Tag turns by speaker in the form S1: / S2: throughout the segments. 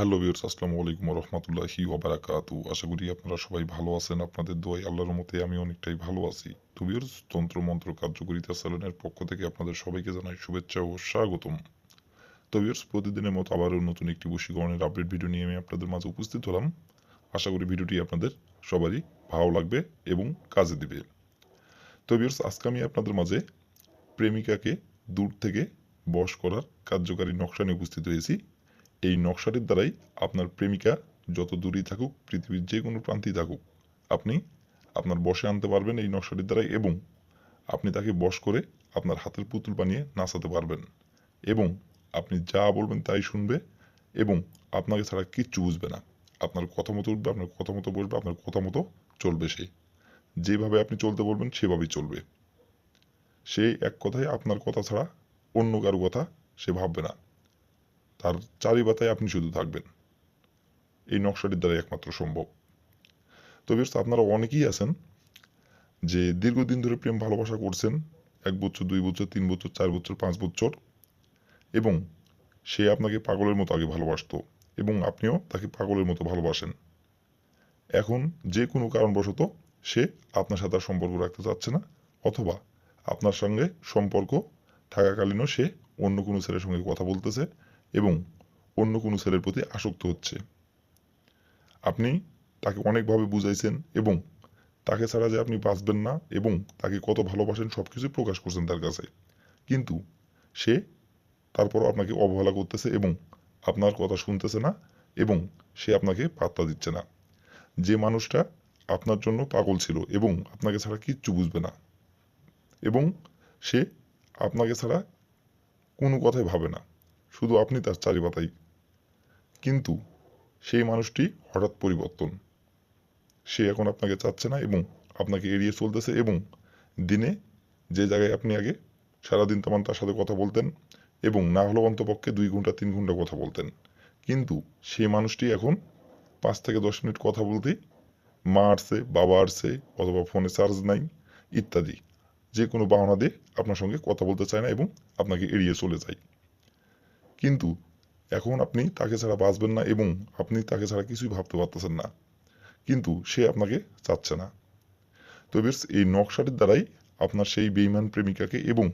S1: Hello viewers আসসালামু আলাইকুম রহমতুল্লাহি ওবারাকাতু আশা করি আপনারা সবাই ভালো আছেন। আপনাদের দোয়াই আল্লাহর মতে আমি অনেকটাই ভালো আছি। তো তন্ত্র, মন্ত্র কার্যকরিতা চ্যানেলের পক্ষ থেকে আপনাদের সবাইকে জানাই শুভেচ্ছা ও স্বাগতম। তো ভিউয়ার্স প্রতিদিনের মতো আবারও নতুন একটি বশীকরণের আপডেট ভিডিও নিয়ে আমি আপনাদের মাঝে উপস্থিত হলাম। আশা করি ভিডিওটি আপনাদের সবারই ভালো লাগবে এবং কাজে দিবে। তো ভিউয়ার্স আজকে আমি আপনাদের মাঝে প্রেমিকাকে দূর থেকে বশ করার কার্যকারী নকশা নিয়ে উপস্থিত হয়েছি। এই নকশাটির দ্বারাই আপনার প্রেমিকা যত দূরেই থাকুক, পৃথিবীর যে কোনো প্রান্তেই থাকুক, আপনি আপনার বসে আনতে পারবেন এই নকশাটির দ্বারাই এবং আপনি তাকে বশ করে আপনার হাতের পুতুল বানিয়ে নাচাতে পারবেন এবং আপনি যা বলবেন তাই শুনবে এবং আপনাকে ছাড়া কিচ্ছু বুঝবে না। আপনার কথা মতো উঠবে, আপনার কথা মতো বসবে, আপনার কথা মতো চলবে সে। যেভাবে আপনি চলতে বলবেন, সেভাবেই চলবে। সে এক কথায় আপনার কথা ছাড়া অন্য কারও কথা সে ভাববে না। তার চারিবাতায় আপনি শুধু থাকবেন। এই নকশাটির দ্বারা একমাত্র সম্ভব। তো বেশ আপনারা অনেকেই আছেন যে দীর্ঘদিন ধরে প্রেম ভালোবাসা করছেন, এক বছর, দুই বছর, তিন বছর, চার বছর, পাঁচ বছর এবং সে আপনাকে পাগলের মতো আগে ভালোবাসতো এবং আপনিও তাকে পাগলের মতো ভালোবাসেন। এখন যে কোনো কারণবশত সে আপনার সাথে সম্পর্ক রাখতে চাচ্ছে না অথবা আপনার সঙ্গে সম্পর্ক থাকাকালীনও সে অন্য কোনো ছেলের সঙ্গে কথা বলতেছে এবং অন্য কোনো ছেলের প্রতি আসক্ত হচ্ছে। আপনি তাকে অনেকভাবে বুঝাইছেন এবং তাকে ছাড়া যে আপনি বাঁচবেন না এবং তাকে কত ভালোবাসেন সব কিছু প্রকাশ করছেন তার কাছে। কিন্তু সে তারপর আপনাকে অবহেলা করতেছে এবং আপনার কথা শুনতেছে না এবং সে আপনাকে পাত্তা দিচ্ছে না। যে মানুষটা আপনার জন্য পাগল ছিল এবং আপনাকে ছাড়া কিচ্ছু বুঝবে না এবং সে আপনাকে ছাড়া কোনো কথাই ভাবে না। শুধু আপনি তার চারিপাতাই কিন্তু সেই মানুষটি হঠাৎ পরিবর্তন। সে এখন আপনাকে চাচ্ছে না এবং আপনাকে এড়িয়ে চলতেছে এবং দিনে যে জায়গায় আপনি আগে সারাদিন তেমন তার সাথে কথা বলতেন এবং না হলেও অন্তপক্ষে দুই ঘণ্টা, তিন ঘণ্টা কথা বলতেন। কিন্তু সেই মানুষটি এখন পাঁচ থেকে দশ মিনিট কথা বলতেই মা আসছে, বাবা আসছে, অথবা ফোনে চার্জ নাই, ইত্যাদি। যে কোনো বাহনা দিয়ে আপনার সঙ্গে কথা বলতে চায় না এবং আপনাকে এড়িয়ে চলে যায়। কিন্তু এখন আপনি তাকে ছাড়া বাঁচবেন না এবং আপনি তাকে ছাড়া কিছুই ভাবতে পারতেছেন না। কিন্তু সে আপনাকে চাচ্ছে না। তো বেশ এই নকশাটির দ্বারাই আপনার সেই বেইমান প্রেমিকাকে এবং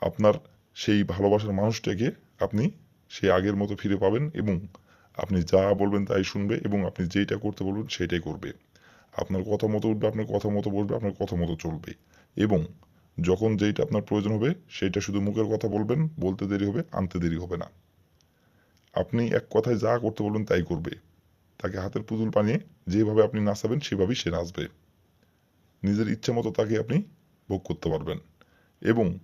S1: আপনার সেই ভালোবাসার মানুষটাকে আপনি সেই আগের মতো ফিরে পাবেন এবং আপনি যা বলবেন তাই শুনবে এবং আপনি যেইটা করতে বলবেন সেটাই করবে। আপনার কথা মতো উঠবে, আপনার কথা মতো বলবে আপনার কথা মতো চলবে এবং যখন যেইটা আপনার প্রয়োজন হবে, সেইটা শুধু মুখের কথা বলবেন, বলতে দেরি হবে, আনতে দেরি হবে না। আপনি এক কথায় যা করতে বলবেন তাই করবে। তাকে হাতের পুতুল বানিয়ে যেভাবে আপনি নাচাবেন, সেভাবেই সে নাচবে। নিজের ইচ্ছা মতো তাকে আপনি ভোগ করতে পারবেন এবং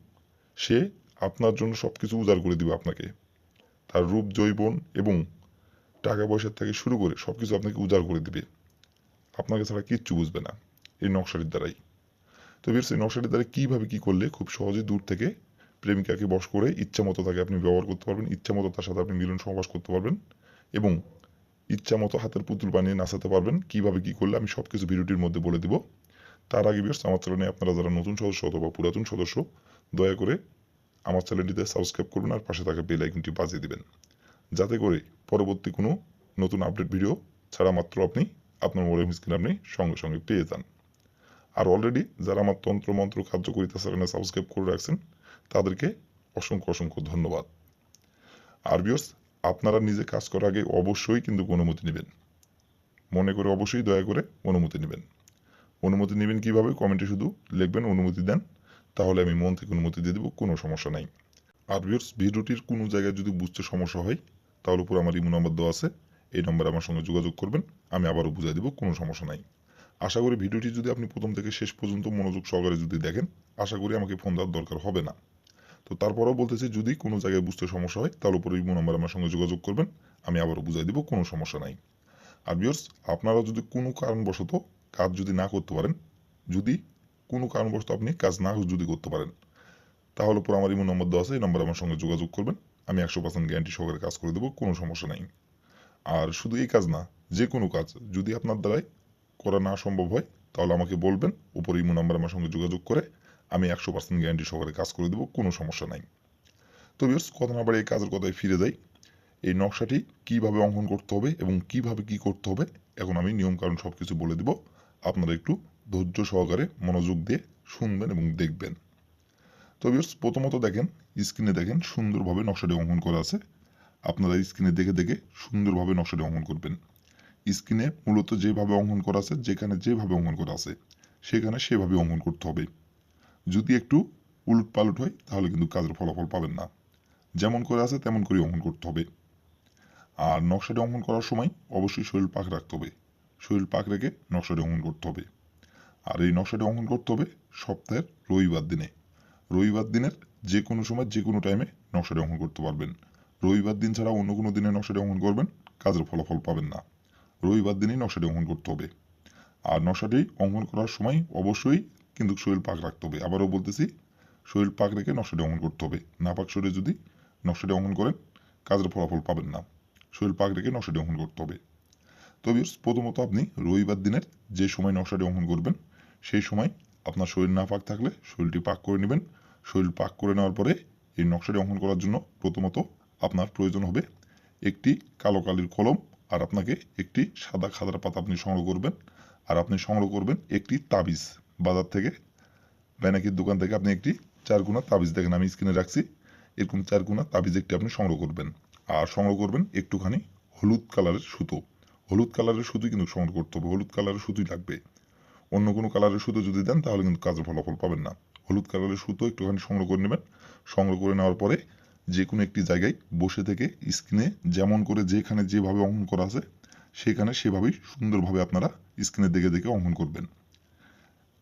S1: সে আপনার জন্য সব কিছু উজাড় করে দিবে আপনাকে। তার রূপ জৈবন এবং টাকা পয়সার থেকে শুরু করে সব কিছু আপনাকে উজাড় করে দিবে। আপনাকে ছাড়া কিচ্ছু বুঝবে না। এই নকশাটির দ্বারাই। তো বেশ এই নকশাটির দ্বারা কীভাবে কী করলে খুব সহজে দূর থেকে প্রেমিকাকে বশ করে ইচ্ছা মতো তাকে আপনি ব্যবহার করতে পারবেন ইচ্ছা মতো তার সাথে আপনি মিলন সহবাস করতে পারবেন এবং ইচ্ছা মতো হাতের পুতুল বানিয়ে নাচাতে পারবেন। কীভাবে কী করলে আমি সব কিছু ভিডিওটির মধ্যে বলে দিব। তার আগে বেশ আমার চ্যানেলে আপনারা যারা নতুন সদস্য অথবা পুরাতন সদস্য, দয়া করে আমার চ্যানেলটিতে সাবস্ক্রাইব করবেন আর পাশে থাকা বেল আইকনটি বাজিয়ে দিবেন। যাতে করে পরবর্তী কোনো নতুন আপডেট ভিডিও ছাড়া মাত্র আপনি আপনার মোবাইল স্ক্রিন আপনি সঙ্গে সঙ্গে পেয়ে যান। আর অলরেডি যারা আমার তন্ত্র মন্ত্র কার্যকরিতা চ্যানেলে সাবস্ক্রাইব করে রাখছেন, তাদেরকে অসংখ্য অসংখ্য ধন্যবাদ। আর বিয়স আপনারা নিজে কাজ করার আগে অবশ্যই কিন্তু অনুমতি নেবেন। মনে করে অবশ্যই দয়া করে অনুমতি নেবেন। অনুমতি নেবেন কীভাবে? কমেন্টে শুধু লিখবেন, অনুমতি দেন, তাহলে আমি মন থেকে অনুমতি দিয়ে দেবো, কোনো সমস্যা নাই। আর বিয়স ভিডিওটির কোনো জায়গায় যদি বুঝতে সমস্যা হয়, তাহলে উপর আমার ইমো নাম্বার দেওয়া আছে, এই নম্বরে আমার সঙ্গে যোগাযোগ করবেন, আমি আবারও বুঝিয়ে দেবো, কোনো সমস্যা নাই। আশা করি ভিডিওটি যদি আপনি প্রথম থেকে শেষ পর্যন্ত মনোযোগ সহকারে যদি দেখেন, আশা করি আমাকে ফোন দেওয়ার দরকার হবে না। তো তারপরেও বলতেছি, যদি কোনো জায়গায় বুঝতে সমস্যা হয় তাহলে উপরে ইমো নাম্বার আমার সঙ্গে যোগাযোগ করবেন, আমি আবারও বুঝাই দেবো, কোনো সমস্যা নাই। আর বিয়র্স আপনারা যদি কোনো কারণবশত কাজ যদি না করতে পারেন, যদি কোনো কারণবশত আপনি কাজ না যদি করতে পারেন, তাহলে উপর আমার ইমো নম্বর দেওয়া আছে, এই নম্বরে আমার সঙ্গে যোগাযোগ করবেন, আমি একশো পার্সেন্ট গ্যারান্টি সহকারে কাজ করে দেবো, কোনো সমস্যা নাই। আর শুধু এই কাজ না, যে কোনো কাজ, যদি আপনার দ্বারাই করা না সম্ভব হয়, তাহলে আমাকে বলবেন, উপরে ইমো নাম্বার আমার সঙ্গে যোগাযোগ করে আমি একশো পার্সেন্ট গ্যারান্টি সহকারে কাজ করে দেবো, কোনো সমস্যা নাই। তো বিয়ার্স কথা না এই কাজের কথায় ফিরে যাই। এই নকশাটি কীভাবে অঙ্কন করতে হবে এবং কীভাবে কি করতে হবে, এখন আমি নিয়মকানুন সব কিছু বলে দিব। আপনারা একটু ধৈর্য সহকারে মনোযোগ দিয়ে শুনবেন এবং দেখবেন। তো ভিউয়ার্স প্রথমত দেখেন স্ক্রিনে দেখেন, সুন্দরভাবে নকশাটি অঙ্কন করা আছে। আপনারা স্ক্রিনে দেখে দেখে সুন্দরভাবে নকশাটি অঙ্কন করবেন। স্ক্রিনে মূলত যেভাবে অঙ্কন করা আছে, যেখানে যেভাবে অঙ্কন করা আছে, সেখানে সেভাবে অঙ্কন করতে হবে। যদি একটু উলট পালট হয়, তাহলে কিন্তু কাজের ফলাফল পাবেন না। যেমন করে আছে, তেমন করে অঙ্কন করতে হবে। আর নকশাটি অঙ্কন করার সময় অবশ্যই শরীর পাক রাখতে হবে। শরীর পাক রেখে নকশাটি অঙ্কন করতে হবে। আর এই নকশাটি অঙ্কন করতে হবে সপ্তাহের রবিবার দিনে। রবিবার দিনের যে কোনো সময়, যে কোনো টাইমে নকশাটি অঙ্কন করতে পারবেন। রবিবার দিন ছাড়া অন্য কোনো দিনে নকশাটি অঙ্কন করবেন, কাজের ফলাফল পাবেন না। রবিবার দিনই নকশাটি অঙ্কন করতে হবে। আর নকশাটি অঙ্কন করার সময় অবশ্যই কিন্তু শরীর পাক রাখতে হবে। আবারও বলতেছি, শরীর পাক রেখে নকশাটি অঙ্কন করতে হবে। না পাক শরীরে যদি নকশাটি অঙ্কন করেন, কাজের ফলাফল পাবেন না। শরীর পাক রেখে নকশাটি অঙ্কন করতে হবে। তবে প্রথমত আপনি রবিবার দিনের যে সময় নকশাটি অঙ্কন করবেন, সেই সময় আপনার শরীর না পাক থাকলে শরীরটি পাক করে নেবেন। শরীর পাক করে নেওয়ার পরে এই নকশাটি অঙ্কন করার জন্য প্রথমত আপনার প্রয়োজন হবে একটি কালো কালির কলম আর আপনাকে একটি সাদা খাদার পাতা আপনি সংগ্রহ করবেন। আর আপনি সংগ্রহ করবেন একটি তাবিজ। বাজার থেকে ব্যানাকির দোকান থেকে আপনি একটি চারগুনা তাবিজ। দেখেন আমি স্ক্রিনে রাখছি। এরকম চারগুনা তাবিজ একটি আপনি সংগ্রহ করবেন। আর সংগ্রহ করবেন একটুখানি হলুদ কালারের সুতো। হলুদ কালারের সুতোই কিন্তু সংগ্রহ করতে হবে। হলুদ কালারের সুতোই লাগবে। অন্য কোনো কালারের সুতো যদি দেন, তাহলে কিন্তু কাজের ফলাফল পাবেন না। হলুদ কালারের সুতো একটুখানি সংগ্রহ করে নেবেন। সংগ্রহ করে নেওয়ার পরে যে কোনো একটি জায়গায় বসে থেকে স্ক্রিনে যেমন করে যেখানে যেভাবে অঙ্কন করা আছে, সেখানে সেভাবেই সুন্দরভাবে আপনারা স্ক্রিনে দেখে দেখে অঙ্কন করবেন।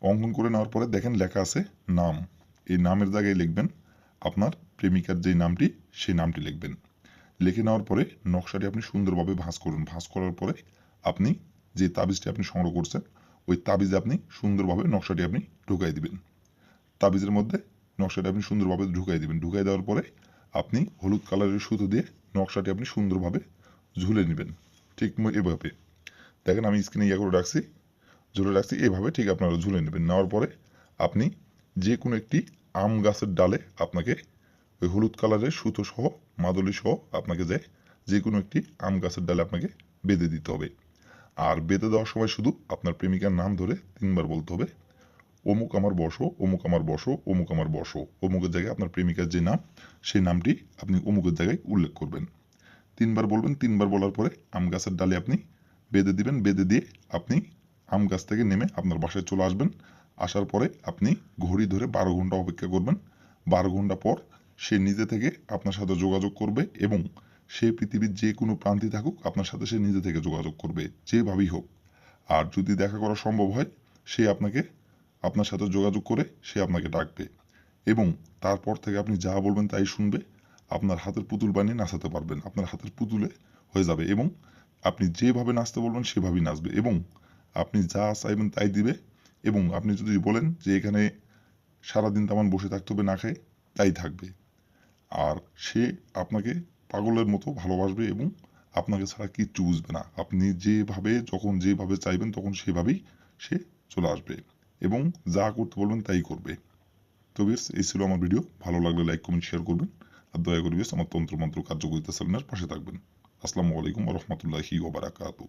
S1: অঙ্কন করে নেওয়ার পরে দেখেন লেখা আছে নাম। এই নামের জায়গায় লিখবেন আপনার প্রেমিকার যে নামটি, সেই নামটি লিখবেন। লিখে নেওয়ার পরে নকশাটি আপনি সুন্দরভাবে ভাঁজ করুন। ভাঁজ করার পরে আপনি যে তাবিজটি আপনি সংগ্রহ করছেন, ওই তাবিজে আপনি সুন্দরভাবে নকশাটি আপনি ঢুকাই দিবেন। তাবিজের মধ্যে নকশাটি আপনি সুন্দরভাবে ঢুকাই দিবেন। ঢুকাই দেওয়ার পরে আপনি হলুদ কালারের সুতো দিয়ে নকশাটি আপনি সুন্দরভাবে ঝুলে নেবেন। ঠিক এভাবে। দেখেন আমি স্ক্রিনে ইয়ে করে রাখছি। ঝুলে রাখছি, এভাবে ঠিক আপনারা ঝুলে নেবেন। নেওয়ার পরে আপনি যে কোনো একটি আম গাছের ডালে আপনাকে ওই হলুদ কালারের সুতো সহ, মাদলি সহ আপনাকে যায় যে কোনো একটি আম গাছের ডালে আপনাকে বেঁধে দিতে হবে। আর বেঁধে দেওয়ার সময় শুধু আপনার প্রেমিকার নাম ধরে তিনবার বলতে হবে। অমুক আমার বসো, অমুক আমার বসো, অমুক আমার বসো। অমুকের জায়গায় আপনার প্রেমিকার যে নাম, সেই নামটি আপনি অমুকের জায়গায় উল্লেখ করবেন। তিনবার বলবেন, তিনবার বলার পরে আম গাছের ডালে আপনি বেঁধে দিবেন, বেঁধে দিয়ে আপনি আম গাছ থেকে নেমে আপনার বাসায় চলে আসবেন। আসার পরে আপনি ঘড়ি ধরে বারো ঘণ্টা অপেক্ষা করবেন। বারো ঘণ্টা পর সে নিজে থেকে আপনার সাথে যোগাযোগ করবে এবং সে পৃথিবীর যে কোনো প্রান্তে থাকুক, আপনার সাথে সে নিজে থেকে যোগাযোগ করবে, যেভাবেই হোক। আর যদি দেখা করা সম্ভব হয়, সে আপনাকে আপনার সাথে যোগাযোগ করে সে আপনাকে ডাকবে এবং তারপর থেকে আপনি যা বলবেন তাই শুনবে, আপনার হাতের পুতুল বানিয়ে নাচাতে পারবেন, আপনার হাতের পুতুলে হয়ে যাবে এবং আপনি যেভাবে নাচতে বলবেন সেভাবেই নাচবে এবং আপনি যা চাইবেন তাই দিবে এবং আপনি যদি বলেন যে এখানে সারাদিন তেমন বসে থাকতে হবে, না খায় তাই থাকবে। আর সে আপনাকে পাগলের মতো ভালোবাসবে এবং আপনাকে ছাড়া কিচ্ছু বুঝবে না। আপনি যেভাবে, যখন যেভাবে চাইবেন তখন সেভাবেই সে চলে আসবে। এবং যা করতে বলবেন তাই করবে। তো বেশ এই ছিল আমার ভিডিও ভালো লাগলে লাইক কমেন্ট শেয়ার করবেন। আর দয়া করে বেশ আমার তন্ত্রমন্ত্র কার্যকরিতা চ্যানেলের পাশে থাকবেন। আসসালামু আলাইকুম রহমতুল্লাহি ওবারাকাতু